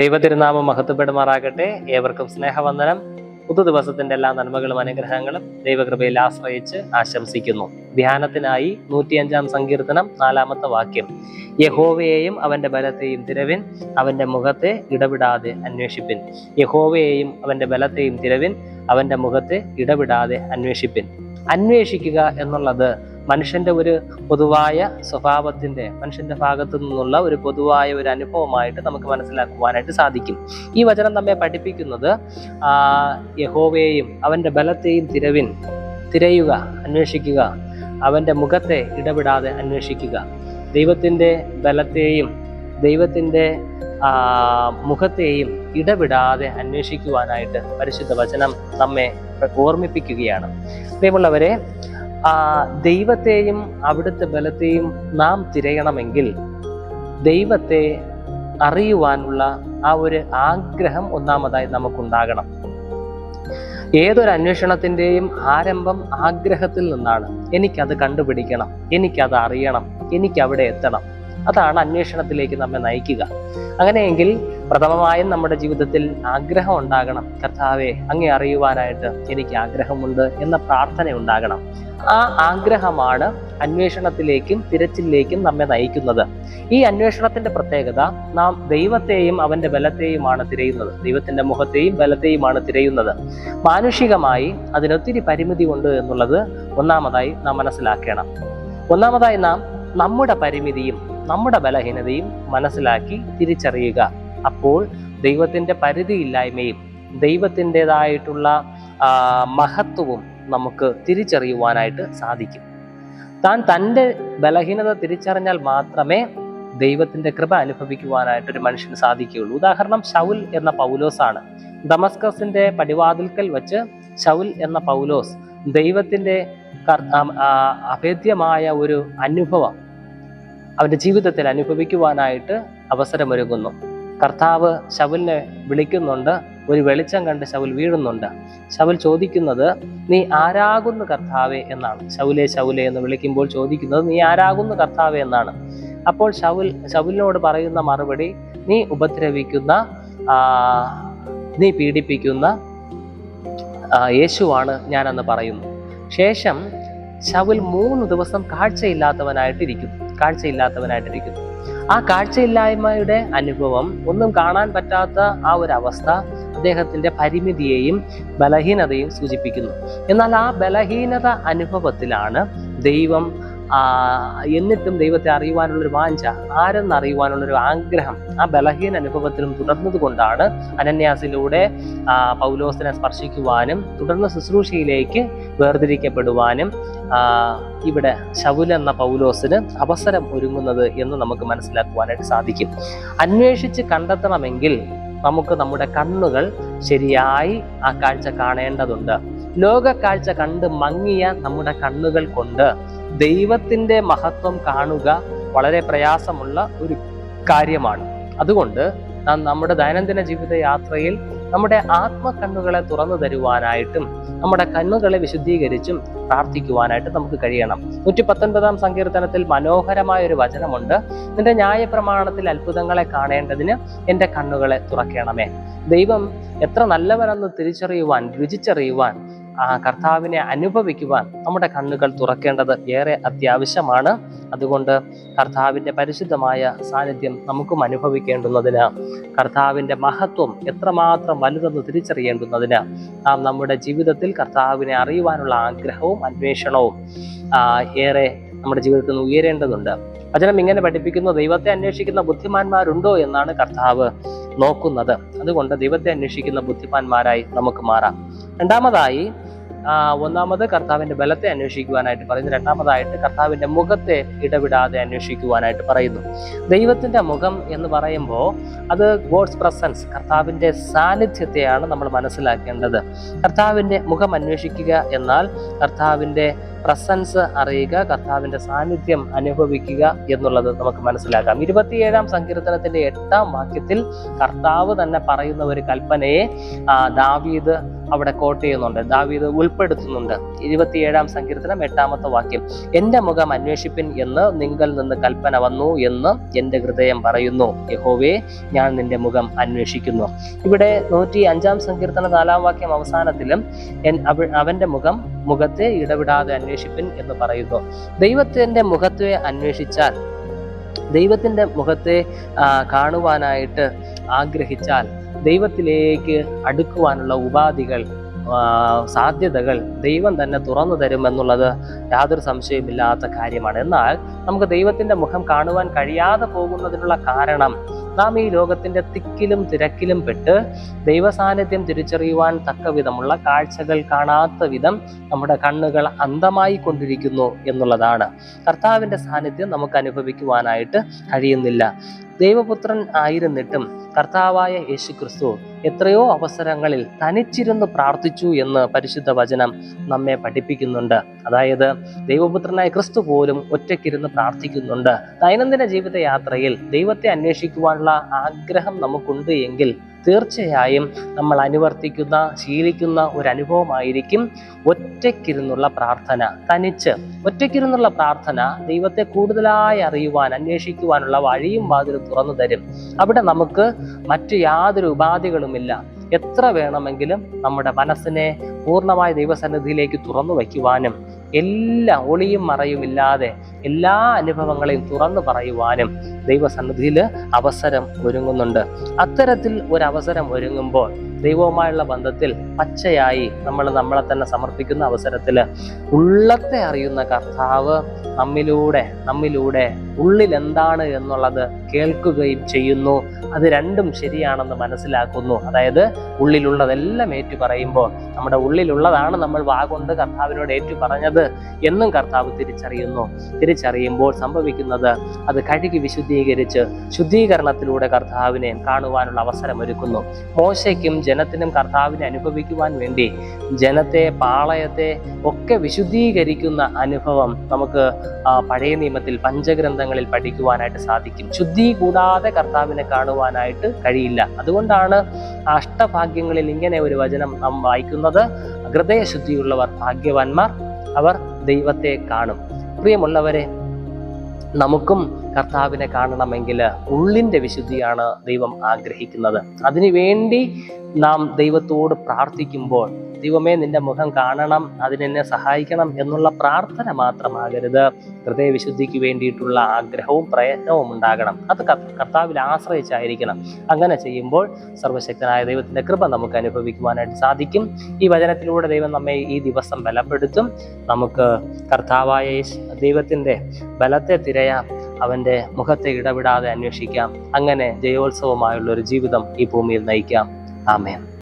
ദൈവതിരുനാമം മഹത്വപ്പെടുമാറാകട്ടെ. ഏവർക്കും സ്നേഹവന്ദനം. പുതു ദിവസത്തിന്റെ എല്ലാ നന്മകളും അനുഗ്രഹങ്ങളും ദൈവകൃപയിൽ ആശ്രയിച്ച് ആശംസിക്കുന്നു. ധ്യാനത്തിനായി നൂറ്റിയഞ്ചാം സങ്കീർത്തനം നാലാമത്തെ വാക്യം. യഹോവയെയും അവന്റെ ബലത്തെയും തിരവിൻ അവന്റെ മുഖത്തെ ഇടപെടാതെ അന്വേഷിപ്പിൻ. യഹോവയെയും അവന്റെ ബലത്തെയും തിരവിൻ അവന്റെ മുഖത്തെ ഇടപെടാതെ അന്വേഷിപ്പിൻ. അന്വേഷിക്കുക എന്നുള്ളത് മനുഷ്യന്റെ ഒരു പൊതുവായ സ്വഭാവത്തിന്റെ മനുഷ്യന്റെ ഭാഗത്തു നിന്നുള്ള ഒരു പൊതുവായ ഒരു അനുഭവമായിട്ട് നമുക്ക് മനസ്സിലാക്കുവാനായിട്ട് സാധിക്കും. ഈ വചനം നമ്മെ പഠിപ്പിക്കുന്നത് യഹോവയെയും അവന്റെ ബലത്തെയും തിരവിൻ തിരയുക അന്വേഷിക്കുക അവന്റെ മുഖത്തെ ഇടപെടാതെ അന്വേഷിക്കുക. ദൈവത്തിന്റെ ബലത്തെയും ദൈവത്തിന്റെ ആ, മുഖത്തെയും ഇടപെടാതെ അന്വേഷിക്കുവാനായിട്ട് പരിശുദ്ധ വചനം നമ്മെ ഓർമ്മിപ്പിക്കുകയാണ്. പ്രിയമുള്ളവരെ ആ ദൈവത്തെയും അവിടുത്തെ ബലത്തെയും നാം തിരയണമെങ്കിൽ ദൈവത്തെ അറിയുവാനുള്ള ആ ഒരു ആഗ്രഹം ഒന്നാമതായി നമുക്കുണ്ടാകണം. ഏതൊരു അന്വേഷണത്തിന്റെയും ആരംഭം ആഗ്രഹത്തിൽ നിന്നാണ്. എനിക്കത് കണ്ടുപിടിക്കണം എനിക്കത് അറിയണം എനിക്ക് അവിടെ എത്തണം. അതാണ് അന്വേഷണത്തിലേക്ക് നമ്മെ നയിക്കുക. അങ്ങനെയെങ്കിൽ പ്രഥമമായും നമ്മുടെ ജീവിതത്തിൽ ആഗ്രഹം ഉണ്ടാകണം. കർത്താവെ അങ്ങേ അറിയുവാനായിട്ട് എനിക്ക് ആഗ്രഹമുണ്ട് എന്ന പ്രാർത്ഥന ഉണ്ടാകണം. ആ ആഗ്രഹമാണ് അന്വേഷണത്തിലേക്കും തിരച്ചിലേക്കും നമ്മെ നയിക്കുന്നത്. ഈ അന്വേഷണത്തിന്റെ പ്രത്യേകത നാം ദൈവത്തെയും അവന്റെ ബലത്തെയുമാണ് തിരയുന്നത്. ദൈവത്തിന്റെ മുഖത്തെയും ബലത്തെയുമാണ് തിരയുന്നത്. മാനുഷികമായി അതിനൊത്തിരി പരിമിതി ഉണ്ട് എന്നുള്ളത് ഒന്നാമതായി നാം മനസ്സിലാക്കണം. ഒന്നാമതായി നാം നമ്മുടെ പരിമിതിയും നമ്മുടെ ബലഹീനതയും മനസ്സിലാക്കി തിരിച്ചറിയുക. അപ്പോൾ ദൈവത്തിന്റെ പരിധിയില്ലായ്മയും ദൈവത്തിന്റെതായിട്ടുള്ള മഹത്വവും നമുക്ക് തിരിച്ചറിയുവാനായിട്ട് സാധിക്കും. താൻ തന്റെ ബലഹീനത തിരിച്ചറിഞ്ഞാൽ മാത്രമേ ദൈവത്തിന്റെ കൃപ അനുഭവിക്കുവാനായിട്ട് ഒരു മനുഷ്യന് സാധിക്കുകയുള്ളൂ. ഉദാഹരണം ശൗൽ എന്ന പൗലോസാണ്. ദമസ്കസിന്റെ പടിവാതിൽക്കൽ വച്ച് ശൗൽ എന്ന പൗലോസ് ദൈവത്തിന്റെ അഭേദ്യമായ ഒരു അനുഭവം അവന്റെ ജീവിതത്തിൽ അനുഭവിക്കുവാനായിട്ട് അവസരമൊരുങ്ങുന്നു. കർത്താവ് ശവലിനെ വിളിക്കുന്നുണ്ട് ഒരു വെളിച്ചം കണ്ട് ശൗൽ വീഴുന്നുണ്ട്. ശൗൽ ചോദിക്കുന്നത് നീ ആരാകുന്നു കർത്താവെ? എന്നാണ്. ശൗലെ ശൗലെ എന്ന് വിളിക്കുമ്പോൾ ചോദിക്കുന്നത് നീ ആരാകുന്നു കർത്താവെ? എന്നാണ്. അപ്പോൾ ശൗൽ ശൗലിനോട് പറയുന്ന മറുപടി നീ ഉപദ്രവിക്കുന്ന നീ പീഡിപ്പിക്കുന്ന യേശുവാണ് ഞാനെന്ന് പറയുന്നു. ശേഷം ശൗൽ മൂന്ന് ദിവസം കാഴ്ചയില്ലാത്തവനായിട്ടിരിക്കുന്നു കാഴ്ചയില്ലാത്തവനായിട്ടിരിക്കുന്നു. ആ കാഴ്ചയില്ലായ്മയുടെ അനുഭവം ഒന്നും കാണാൻ പറ്റാത്ത ആ ഒരു അവസ്ഥ അദ്ദേഹത്തിന്റെ പരിമിതിയെയും ബലഹീനതയും സൂചിപ്പിക്കുന്നു. എന്നാൽ ആ ബലഹീനത അനുഭവത്തിലാണ് ദൈവം എന്നിട്ടും ദൈവത്തെ അറിയുവാനുള്ളൊരു വാഞ്ച അറിയുവാനുള്ളൊരു ആഗ്രഹം ആ ബലഹീന അനുഭവത്തിലും തുടർന്നത് കൊണ്ടാണ് അനന്യാസിലൂടെ പൗലോസിനെ സ്പർശിക്കുവാനും തുടർന്ന് ശുശ്രൂഷയിലേക്ക് വേർതിരിക്കപ്പെടുവാനും ഇവിടെ ശൗൽ എന്ന പൗലോസിന് അവസരം ഒരുങ്ങുന്നത് എന്ന് നമുക്ക് മനസ്സിലാക്കുവാനായിട്ട് സാധിക്കും. അന്വേഷിച്ച് കണ്ടെത്തണമെങ്കിൽ നമുക്ക് നമ്മുടെ കണ്ണുകൾ ശരിയായി ആ കാഴ്ച കാണേണ്ടതുണ്ട്. ലോക കാഴ്ച കണ്ട് മങ്ങിയ നമ്മുടെ കണ്ണുകൾ കൊണ്ട് ദൈവത്തിന്റെ മഹത്വം കാണുക വളരെ പ്രയാസമുള്ള ഒരു കാര്യമാണ്. അതുകൊണ്ട് നാം നമ്മുടെ ദൈനംദിന ജീവിത യാത്രയിൽ നമ്മുടെ ആത്മകണ്ണുകളെ തുറന്നു തരുവാനായിട്ടും നമ്മുടെ കണ്ണുകളെ വിശുദ്ധീകരിച്ചും പ്രാർത്ഥിക്കുവാനായിട്ട് നമുക്ക് കഴിയണം. നൂറ്റി പത്തൊൻപതാം സങ്കീർത്തനത്തിൽ മനോഹരമായ ഒരു വചനമുണ്ട്. നിന്റെ ന്യായപ്രമാണത്തിൽ അത്ഭുതങ്ങളെ കാണേണ്ടതിന് എന്റെ കണ്ണുകളെ തുറക്കണമേ. ദൈവം എത്ര നല്ലവനെന്ന് തിരിച്ചറിയുവാൻ രുചിച്ചറിയുവാൻ ആ കർത്താവിനെ അനുഭവിക്കുവാൻ നമ്മുടെ കണ്ണുകൾ തുറക്കേണ്ടത് ഏറെ അത്യാവശ്യമാണ്. അതുകൊണ്ട് കർത്താവിന്റെ പരിശുദ്ധമായ സാന്നിധ്യം നമുക്കും അനുഭവിക്കേണ്ടുന്നതിന് കർത്താവിന്റെ മഹത്വം എത്രമാത്രം വലുതെന്ന് തിരിച്ചറിയേണ്ടുന്നതിന് നാം നമ്മുടെ ജീവിതത്തിൽ കർത്താവിനെ അറിയുവാനുള്ള ആഗ്രഹവും അന്വേഷണവും ഏറെ നമ്മുടെ ജീവിതത്തിൽ നിന്ന് ഉയരേണ്ടതുണ്ട്. വചനം ഇങ്ങനെ പഠിപ്പിക്കുന്നു ദൈവത്തെ അന്വേഷിക്കുന്ന ബുദ്ധിമാന്മാരുണ്ടോ എന്നാണ് കർത്താവ് നോക്കുന്നത്. അതുകൊണ്ട് ദൈവത്തെ അന്വേഷിക്കുന്ന ബുദ്ധിമാന്മാരായി നമുക്ക് മാറാം. രണ്ടാമതായി ഒന്നാമത് കർത്താവിന്റെ ബലത്തെ അന്വേഷിക്കുവാനായിട്ട് പറയുന്നു. രണ്ടാമതായിട്ട് കർത്താവിന്റെ മുഖത്തെ ഇടവിടാതെ അന്വേഷിക്കുവാനായിട്ട് പറയുന്നു. ദൈവത്തിന്റെ മുഖം എന്ന് പറയുമ്പോൾ അത് ഗോഡ്സ് പ്രസൻസ് കർത്താവിന്റെ സാന്നിധ്യത്തെയാണ് നമ്മൾ മനസ്സിലാക്കേണ്ടത്. കർത്താവിന്റെ മുഖം അന്വേഷിക്കുക എന്നാൽ കർത്താവിന്റെ പ്രസൻസ് അറിയുക കർത്താവിന്റെ സാന്നിധ്യം അനുഭവിക്കുക എന്നുള്ളത് നമുക്ക് മനസ്സിലാക്കാം. ഇരുപത്തിയേഴാം സങ്കീർത്തനത്തിന്റെ എട്ടാം വാക്യത്തിൽ കർത്താവ് തന്നെ പറയുന്ന ഒരു കൽപ്പനയെ ദാവീദ് അവിടെ കോട്ട് ചെയ്യുന്നുണ്ട്. ദാവീദ് ഉൾപ്പെടുത്തുന്നുണ്ട്. ഇരുപത്തിയേഴാം സങ്കീർത്തനം എട്ടാമത്തെ വാക്യം. എന്റെ മുഖം അന്വേഷിപ്പിൻ എന്ന് നിങ്ങൾ നിന്ന് കൽപ്പന വന്നു എന്ന് എന്റെ ഹൃദയം പറയുന്നു. യഹോവേ ഞാൻ നിന്റെ മുഖം അന്വേഷിക്കുന്നു. ഇവിടെ നൂറ്റി അഞ്ചാം സങ്കീർത്തന നാലാം വാക്യം അവസാനത്തിലും അവന്റെ മുഖം മുഖത്തെ ഇടവിടാതെ അന്വേഷിപ്പിൻ എന്ന് പറയുന്നു. ദൈവത്തിന്റെ മുഖത്തെ അന്വേഷിച്ചാൽ ദൈവത്തിന്റെ മുഖത്തെ കാണുവാനായിട്ട് ആഗ്രഹിച്ചാൽ ദൈവത്തിലേക്ക് അടുക്കുവാനുള്ള ഉപാധികൾ സാധ്യതകൾ ദൈവം തന്നെ തുറന്നു തരുമെന്നുള്ളത് യാതൊരു സംശയമില്ലാത്ത കാര്യമാണ്. എന്നാൽ നമുക്ക് ദൈവത്തിന്റെ മുഖം കാണുവാൻ കഴിയാതെ പോകുന്നതിനുള്ള കാരണം നാം ഈ ലോകത്തിന്റെ തിക്കിലും തിരക്കിലും പെട്ട് ദൈവസാന്നിധ്യം തിരിച്ചറിയുവാൻ തക്ക വിധമുള്ള കാഴ്ചകൾ കാണാത്ത വിധം നമ്മുടെ കണ്ണുകൾ അന്ധമായി കൊണ്ടിരിക്കുന്നു എന്നുള്ളതാണ്. കർത്താവിന്റെ സാന്നിധ്യം നമുക്ക് അനുഭവിക്കുവാനായിട്ട് കഴിയുന്നില്ല. ദൈവപുത്രൻ ആയിരുന്നിട്ടും കർത്താവായ യേശു ക്രിസ്തു എത്രയോ അവസരങ്ങളിൽ തനിച്ചിരുന്ന് പ്രാർത്ഥിച്ചു എന്ന് പരിശുദ്ധ വചനം നമ്മെ പഠിപ്പിക്കുന്നുണ്ട്. അതായത് ദൈവപുത്രനായ ക്രിസ്തു പോലും ഒറ്റയ്ക്കിരുന്ന് പ്രാർത്ഥിക്കുന്നുണ്ട്. ദൈനംദിന ജീവിത യാത്രയിൽ ദൈവത്തെ അന്വേഷിക്കുവാനുള്ള ആഗ്രഹം നമുക്കുണ്ട് എങ്കിൽ തീർച്ചയായും നമ്മൾ അനുവർത്തിക്കുന്ന ശീലിക്കുന്ന ഒരു അനുഭവമായിരിക്കും ഒറ്റയ്ക്കിരുന്നുള്ള പ്രാർത്ഥന. തനിച്ച് ഒറ്റയ്ക്കിരുന്നുള്ള പ്രാർത്ഥന ദൈവത്തെ കൂടുതലായി അറിയുവാൻ അന്വേഷിക്കുവാനുള്ള വഴിയും വാതിലും തുറന്നു തരും. അവിടെ നമുക്ക് മറ്റു യാതൊരു ഉപാധികളുമില്ല. എത്ര വേണമെങ്കിലും നമ്മുടെ മനസ്സിനെ പൂർണമായ ദൈവസന്നിധിയിലേക്ക് തുറന്നു വയ്ക്കുവാനും എല്ലാ ഒളിയും മറയുമില്ലാതെ എല്ലാ അനുഭവങ്ങളെയും തുറന്നു പറയുവാനും ദൈവസന്നിധിയിൽ അവസരം ഒരുങ്ങുന്നുണ്ട്. അത്തരത്തിൽ ഒരു അവസരം ഒരുങ്ങുമ്പോൾ ദൈവവുമായുള്ള ബന്ധത്തിൽ പച്ചയായി നമ്മൾ നമ്മളെ തന്നെ സമർപ്പിക്കുന്ന അവസരത്തിൽ ഉള്ളത്തെ അറിയുന്ന കർത്താവ് നമ്മിലൂടെ നമ്മിലൂടെ ഉള്ളിൽ എന്താണ് എന്നുള്ളത് കേൾക്കുകയും ചെയ്യുന്നു. അത് രണ്ടും ശരിയാണെന്ന് മനസ്സിലാക്കുന്നു. അതായത് ഉള്ളിലുള്ളതെല്ലാം ഏറ്റു പറയുമ്പോൾ നമ്മുടെ ഉള്ളിലുള്ളതാണ് നമ്മൾ വാഗൊണ്ട് കർത്താവിനോട് ഏറ്റു പറഞ്ഞത് എന്നും കർത്താവ് തിരിച്ചറിയുന്നു. തിരിച്ചറിയുമ്പോൾ സംഭവിക്കുന്നത് അത് കഴുകി വിശുദ്ധീകരിച്ച് ശുദ്ധീകരണത്തിലൂടെ കർത്താവിനെ കാണുവാനുള്ള അവസരമൊരുക്കുന്നു. മോശയ്ക്കും ജനത്തിനും കർത്താവിനെ അനുഭവിക്കുവാൻ വേണ്ടി ജനത്തെ പാളയത്തെ ഒക്കെ വിശുദ്ധീകരിക്കുന്ന അനുഭവം നമുക്ക് പഴയ നിയമത്തിൽ പഞ്ചഗ്രന്ഥങ്ങളിൽ പഠിക്കുവാനായിട്ട് സാധിക്കും. ശുദ്ധി കൂടാതെ കർത്താവിനെ കാണുവാനായിട്ട് കഴിയില്ല. അതുകൊണ്ടാണ് അഷ്ടഭാഗ്യങ്ങളിൽ ഇങ്ങനെ ഒരു വചനം നാം വായിക്കുന്നത്. ഹൃദയശുദ്ധിയുള്ളവർ ഭാഗ്യവാന്മാർ അവർ ദൈവത്തെ കാണും. പ്രിയമുള്ളവരെ നമുക്കും കർത്താവിനെ കാണണമെങ്കിൽ ഉള്ളിന്റെ വിശുദ്ധിയാണ് ദൈവം ആഗ്രഹിക്കുന്നത്. അതിനുവേണ്ടി നാം ദൈവത്തോട് പ്രാർത്ഥിക്കുമ്പോൾ ദൈവമേ നിന്റെ മുഖം കാണണം അതിനെന്നെ സഹായിക്കണം എന്നുള്ള പ്രാർത്ഥന മാത്രമാകരുത്. ഹൃദയവിശുദ്ധിക്ക് വേണ്ടിയിട്ടുള്ള ആഗ്രഹവും പ്രയത്നവും ഉണ്ടാകണം. അത് കർത്താവിൽ ആശ്രയിച്ചായിരിക്കണം. അങ്ങനെ ചെയ്യുമ്പോൾ സർവശക്തനായ ദൈവത്തിന്റെ കൃപ നമുക്ക് അനുഭവിക്കുവാനായിട്ട് സാധിക്കും. ഈ വചനത്തിലൂടെ ദൈവം നമ്മെ ഈ ദിവസം ബലപ്പെടുത്തും. നമുക്ക് കർത്താവായ ദൈവത്തിന്റെ ബലത്തെ തിരയാം അവന്റെ മുഖത്തെ ഇടപെടാതെ അന്വേഷിക്കാം. അങ്ങനെ ജയോത്സവമായുള്ള ഒരു ജീവിതം ഈ ഭൂമിയിൽ നയിക്കാം. ആമേൻ.